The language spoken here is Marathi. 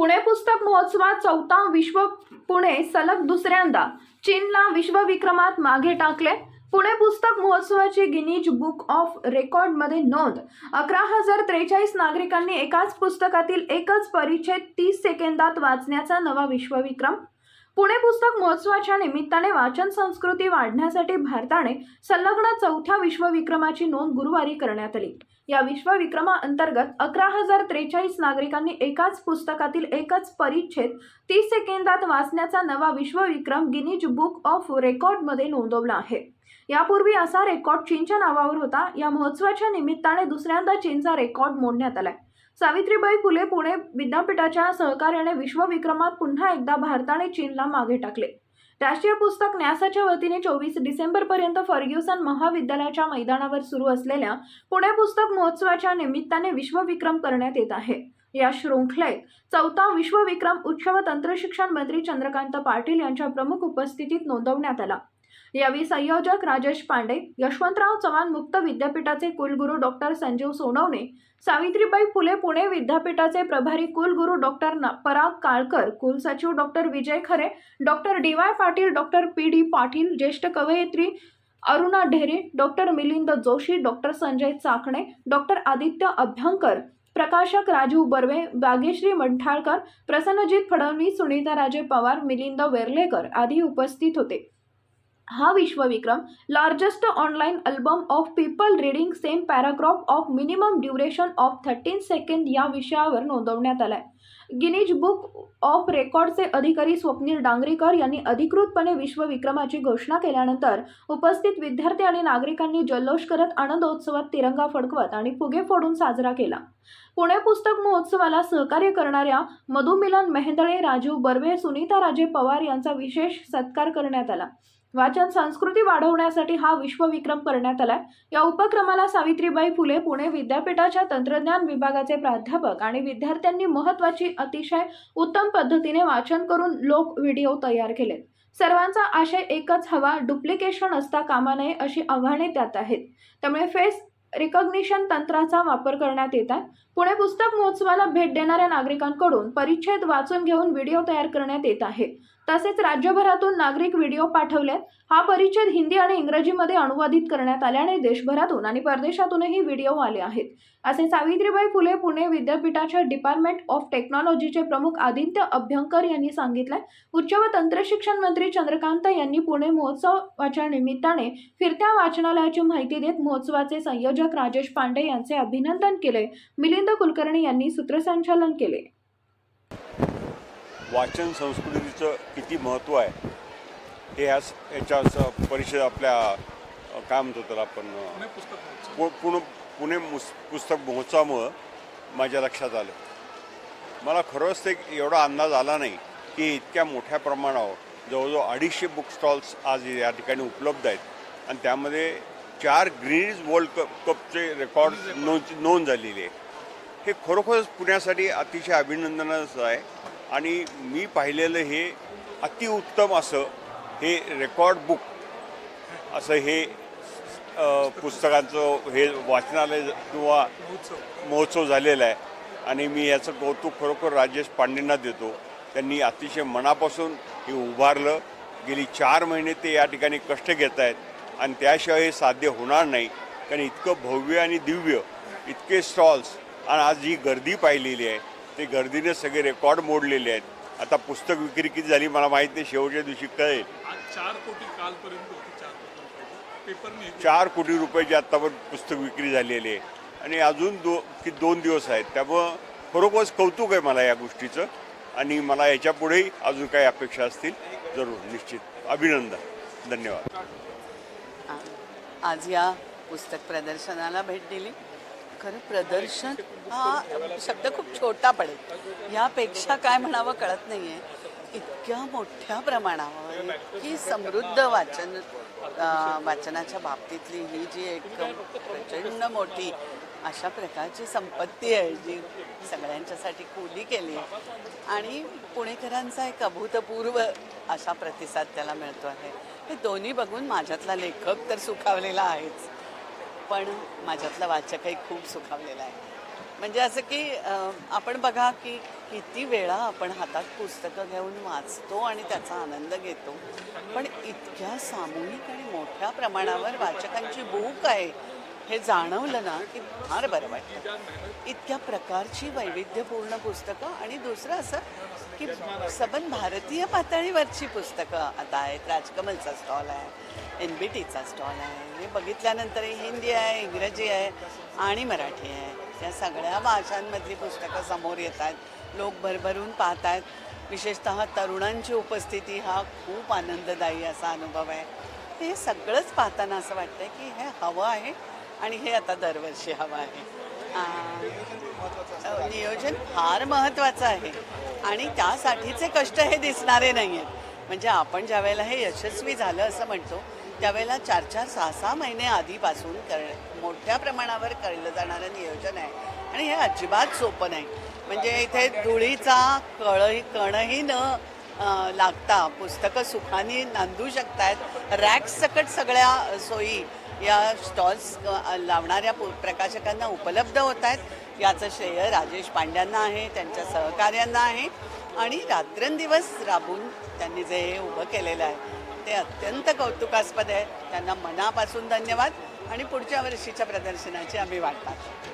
पुणे पुस्तक महोत्सवात चौथा विश्व पुणे सलग दुसऱ्यांदा. चीनला विश्वविक्रमात मागे टाकले. पुणे पुस्तक महोत्सवाची गिनीज बुक ऑफ रेकॉर्डमध्ये नोंद. अकरा हजार त्रेचाळीस नागरिकांनी एकाच पुस्तकातील एकच परिच्छेद तीस सेकंदात वाचण्याचा नवा विश्वविक्रम पुणे पुस्तक महोत्सवाच्या निमित्ताने वाचन संस्कृती वाढण्यासाठी भारताने संलग्न चौथ्या विश्वविक्रमाची नोंद गुरुवारी करण्यात आली. या विश्वविक्रमाअंतर्गत अकरा हजार त्रेचाळीस नागरिकांनी एकाच पुस्तकातील एकच परिच्छेद तीस सेकंदात वाचण्याचा नवा विश्वविक्रम गिनीज बुक ऑफ रेकॉर्डमध्ये नोंदवला आहे. यापूर्वी असा रेकॉर्ड चीनच्या नावावर होता. या महोत्सवाच्या निमित्ताने दुसऱ्यांदा चीनचा रेकॉर्ड मोडण्यात आलाय. सावित्रीबाई फुले पुणे विद्यापीठाच्या सहकार्याने विश्वविक्रमात पुन्हा एकदा भारताने चीनला मागे टाकले. राष्ट्रीय पुस्तक न्यासाच्या वतीने चोवीस डिसेंबरपर्यंत फर्ग्युसन महाविद्यालयाच्या मैदानावर सुरू असलेल्या पुणे पुस्तक महोत्सवाच्या निमित्ताने विश्वविक्रम करण्यात येत आहे. या शृंखलेत चौथा विश्वविक्रम उच्च व तंत्रशिक्षण मंत्री चंद्रकांत पाटील यांच्या प्रमुख उपस्थितीत नोंदवण्यात आला. यावेळी संयोजक राजेश पांडे यशवंतराव चव्हाण मुक्त विद्यापीठाचे कुलगुरू डॉक्टर संजीव सोनवणे सावित्रीबाई फुले पुणे विद्यापीठाचे प्रभारी कुलगुरू डॉक्टर पराग काळकर कुलसचिव doctor Vijay Khare doctor D Y Patil doctor P D Patil ज्येष्ठ कवयित्री Aruna Dhere doctor Milind Joshi doctor Sanjay Chakane doctor Aditya Abhyankar प्रकाशक राजू बर्वे बागेश्री मंठाळकर प्रसन्नजित फडणवीस सुनीता राजे पवार मिलिंद वेर्लेकर आदी उपस्थित होते. हा विश्वविक्रम largest online album of people reading same paragraph of minimum duration of thirteen second या विषयावर नोंदवण्यात आलाय. गिनीज बुक ऑफ रेकॉर्डचे अधिकारी स्वप्नील डांगरीकर यांनी अधिकृतपणे विश्वविक्रमाची घोषणा केल्यानंतर उपस्थित विद्यार्थी आणि नागरिकांनी जल्लोष करत आनंदोत्सवात तिरंगा फडकवत आणि फुगे फोडून साजरा केला. पुणे पुस्तक महोत्सवाला सहकार्य करणाऱ्या मधुमिलन मेहंदळे राजीव बर्वे सुनीता राजे पवार यांचा विशेष सत्कार करण्यात आला. वाचन संस्कृती वाढवण्यासाठी हा विश्वविक्रम करण्यात आलाय. या उपक्रमाला सावित्रीबाई फुले पुणे विद्यापीठाच्या तंत्रज्ञान विभागाचे प्राध्यापक आणि विद्यार्थ्यांनी महत्त्वाची अतिशय उत्तम पद्धतीने वाचन करून लोक व्हिडिओ तयार केलेत. सर्वांचा आशय एकच हवा डुप्लिकेशन असता कामा नये अशी आव्हाने त्यात आहेत. त्यामुळे फेस रिकॉग्निशन तंत्राचा वापर करण्यात येत आहे. पुणे पुस्तक महोत्सवाला भेट देणाऱ्या नागरिकांकडून परिच्छेद वाचून घेऊन व्हिडिओ तयार करण्यात येत आहे. तसेच राज्यभरातून नागरिक व्हिडिओ पाठवलेत. हा परिच्छेद हिंदी आणि इंग्रजीमध्ये अनुवादित करण्यात आल्याने देशभरातून आणि परदेशातूनही व्हिडिओ आले आहेत. असे सावित्रीबाई फुले पुणे विद्यापीठाच्या डिपार्टमेंट ऑफ टेक्नॉलॉजीचे प्रमुख आदित्य अभ्यंकर यांनी सांगितलंय. उच्च व तंत्रशिक्षण मंत्री चंद्रकांत यांनी पुणे महोत्सवाच्या निमित्ताने फिरत्या वाचनालयाची माहिती देत महोत्सवाचे संयोजक राजेश पांडे यांचे अभिनंदन केले. मिलिंद कुलकर्णी यांनी सूत्रसंचालन केले. वाचन संस्कृतीचं किती महत्त्व आहे? हे ह्या याच्या परिषद आपल्या काय म्हणतो त्याला आपण पुणे पुणे मुस पुस्तक महोत्सवामुळं माझ्या लक्षात आलं. मला खरंच ते एवढा अंदाज आला नाही की इतक्या मोठ्या प्रमाणावर जवळजवळ अडीचशे बुक स्टॉल्स आज या ठिकाणी उपलब्ध आहेत. आणि त्यामध्ये चार ग्रीनीज वर्ल्ड कप कपचे रेकॉर्ड नोंद नोंद झालेली आहे. हे खरोखरच पुण्यासाठी अतिशय अभिनंदनाचं आहे. आणि मी पाहिलेलं हे अतिउत्तम असं हे रेकॉर्ड बुक असं हे पुस्तकांचं हे वाचनालय किंवा महोत्सव झालेला आहे. आणि मी याचं कौतुक खरोखर राजेश पांडेंना देतो. त्यांनी अतिशय मनापासून हे उभारलं. गेली चार महिने ते या ठिकाणी कष्ट घेत आहेत आणि त्याशिवाय हे साध्य होणार नाही. कारण इतकं भव्य आणि दिव्य इतके स्टॉल्स आणि आज जी गर्दी पाहिलेली आहे ते गर्दीने सगळे रेकॉर्ड मोडलेले आहेत. आता पुस्तक विक्री किती झाली मला माहीत नाही शेवटच्या दिवशी कळेल. चार कोटी रुपयाची. आत्तापर्यंत पुस्तक विक्री झालेली आहे. आणि अजून दो की दोन दिवस आहेत. त्यामुळं खरोखरच कौतुक आहे मला या गोष्टीचं. आणि मला याच्या पुढेही अजून काही अपेक्षा असतील जरूर निश्चित. अभिनंदन. धन्यवाद. आज या पुस्तक प्रदर्शनाला भेट दिली. खरं प्रदर्शन हा शब्द खूप छोटा पडेल. यापेक्षा काय म्हणावं कळत नाही आहे इतक्या मोठ्या प्रमाणावर ही समृद्ध वाचन वाचनाच्या बाबतीतली ही जी एक प्रचंड मोठी अशा प्रकारची संपत्ती आहे जी सगळ्यांच्यासाठी खुली केली आणि पुणेकरांचा एक अभूतपूर्व असा प्रतिसाद त्याला मिळतो आहे. हे दोन्ही बघून माझ्यातला लेखक तर सुखावलेला आहेच. पण माझ्यातला वाचकही खूप सुखावलेला आहे. म्हणजे असं की आपण बघा की किती वेळा आपण हातात पुस्तकं घेऊन वाचतो आणि त्याचा आनंद घेतो. पण इतक्या सामूहिक आणि मोठ्या प्रमाणावर वाचकांची भूक आहे हे जाणवलं ना की फार बरं वाटतं. इतक्या प्रकारची वैविध्यपूर्ण पुस्तकं आणि दुसरं असं की सबन भारतीय पातळीवरची पुस्तकं. आता आहेत राजकमलचा स्टॉल आहे एन बी टीचा स्टॉल आहे हे बघितल्यानंतर हिंदी आहे इंग्रजी आहे आणि मराठी आहे. या सगळ्या भाषांमधली पुस्तकं समोर येत आहेत लोक भरभरून पाहत आहेत विशेषतः तरुणांची उपस्थिती हा खूप आनंददायी असा अनुभव आहे. हे सगळंच पाहताना असं वाटतं की हे हवं आहे आणि हे आता दरवर्षी हवं आहे. नियोजन फार महत्त्वाचं आहे. आणि त्यासाठीचे कष्ट हे दिसणारे नाही आहेत म्हणजे आपण ज्या वेळेला हे यशस्वी झालं असं म्हणतो त्यावेळेला चार चार सहा सहा महिने आधीपासून कर मोठ्या प्रमाणावर कळलं जाणारं नियोजन आहे. आणि हे अजिबात सोपं नाही. म्हणजे इथे धुळीचा कळही कणही न लागता पुस्तकं सुखाने नांदू शकतायत. रॅक्स सकट सगळ्या सोयी या स्टॉल्स लावणाऱ्या पु- प्रकाशकांना उपलब्ध होत आहेत याचं श्रेय राजेश पांड्यांना आहे त्यांच्या सहकार्यांना आहे. आणि रात्रंदिवस राबून त्यांनी जे हे उभं केलेलं आहे ते अत्यंत कौतुकास्पद आहे. त्यांना मनापासून धन्यवाद आणि पुढच्या वर्षीच्या प्रदर्शनाची आम्ही वाट पाहतो.